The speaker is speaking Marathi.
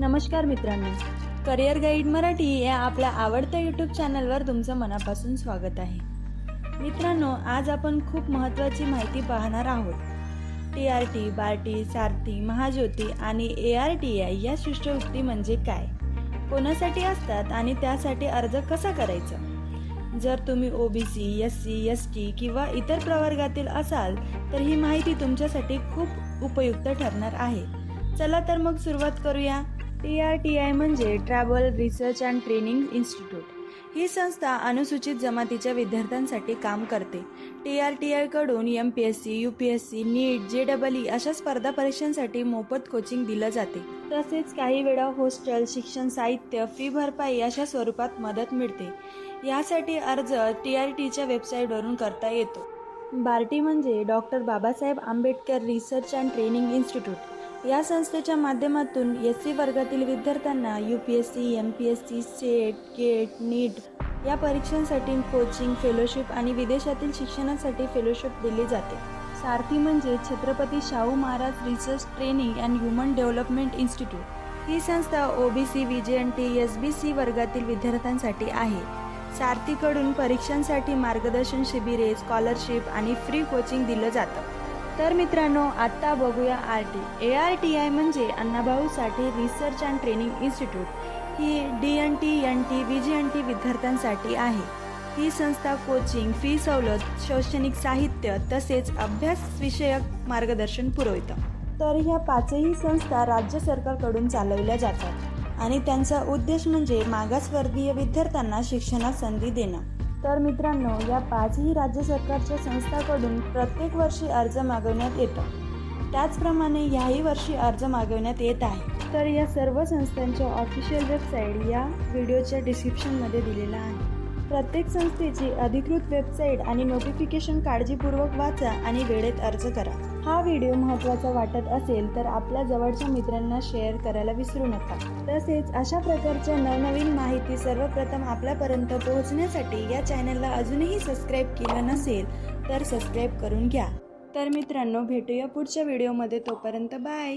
नमस्कार मित्रांनो. करिअर गाईड मराठी या आपल्या आवडत्या यूट्यूब चॅनलवर तुमचं मनापासून स्वागत आहे. मित्रांनो आज आपण खूप महत्त्वाची माहिती पाहणार आहोत. T R T BARTI Sarathi Mahajyoti आणि ए आर टी आय या शिष्यवृत्ती म्हणजे काय? कोणासाठी असतात आणि त्यासाठी अर्ज कसा करायचा? जर तुम्ही O B C S C S T किंवा इतर प्रवर्गातील असाल तर ही माहिती तुमच्यासाठी खूप उपयुक्त ठरणार आहे. चला तर मग सुरुवात करूया. टी आर टी आय म्हणजे tribal research and training institute. ही संस्था अनुसूचित जमातीच्या विद्यार्थ्यांसाठी काम करते. T R T आयकडून M P S C U P S C NEET J double E अशा स्पर्धा परीक्षांसाठी मोफत कोचिंग दिलं जाते. तसेच काही वेळा हॉस्टेल शिक्षण साहित्य फी भरपाई अशा स्वरूपात मदत मिळते. यासाठी अर्ज टी आर टीच्या वेबसाईटवरून करता येतो. बार्टी म्हणजे doctor Babasaheb Ambedkar research and training institute. या संस्थेच्या माध्यमातून एस सी वर्गातील विद्यार्थ्यांना U P S C M P S C SET GATE NEET या परीक्षांसाठी कोचिंग फेलोशिप आणि विदेशातील शिक्षणासाठी फेलोशिप दिली जाते. सारथी म्हणजे Chhatrapati Shahu Maharaj research training and human development institute. ही संस्था O B C V J N T S B C वर्गातील विद्यार्थ्यांसाठी आहे. सारथीकडून परीक्षांसाठी मार्गदर्शन शिबिरे स्कॉलरशिप आणि फ्री कोचिंग दिलं जातं. तर मित्रांनो आत्ता बघूया R T A R T I म्हणजे अण्णाभाऊसाठी research and training institute he D N T N T V J N T विद्यार्थ्यांसाठी आहे. ही संस्था कोचिंग फी सवलत शैक्षणिक साहित्य तसेच अभ्यासविषयक मार्गदर्शन पुरवतं. तर ह्या पाचही संस्था राज्य सरकारकडून चालवल्या जातात. आणि त्यांचा उद्देश म्हणजे मागासवर्गीय विद्यार्थ्यांना शिक्षणात संधी देणं. तर मित्रांनो या पाचही राज्य सरकारच्या संस्थांकडून प्रत्येक वर्षी अर्ज मागवण्यात येतो. त्याचप्रमाणे ह्याही वर्षी अर्ज मागवण्यात येत आहे. तर या सर्व संस्थांच्या ऑफिशियल वेबसाईट या व्हिडिओच्या डिस्क्रिप्शनमध्ये दिलेला आहे. प्रत्येक संस्थेची अधिकृत वेबसाईट आणि नोटिफिकेशन काळजीपूर्वक वाचा आणि वेळेत अर्ज करा. हा व्हिडिओ महत्त्वाचा वाटत असेल तर आपल्या जवळच्या मित्रांना शेअर करायला विसरू नका. तसेच अशा प्रकारच्या नवनवीन माहिती सर्वप्रथम आपल्यापर्यंत पोहोचण्यासाठी या चॅनलला अजूनही सबस्क्राईब केलं नसेल तर सबस्क्राईब करून घ्या. तर मित्रांनो भेटूया पुढच्या व्हिडिओमध्ये तोपर्यंत बाय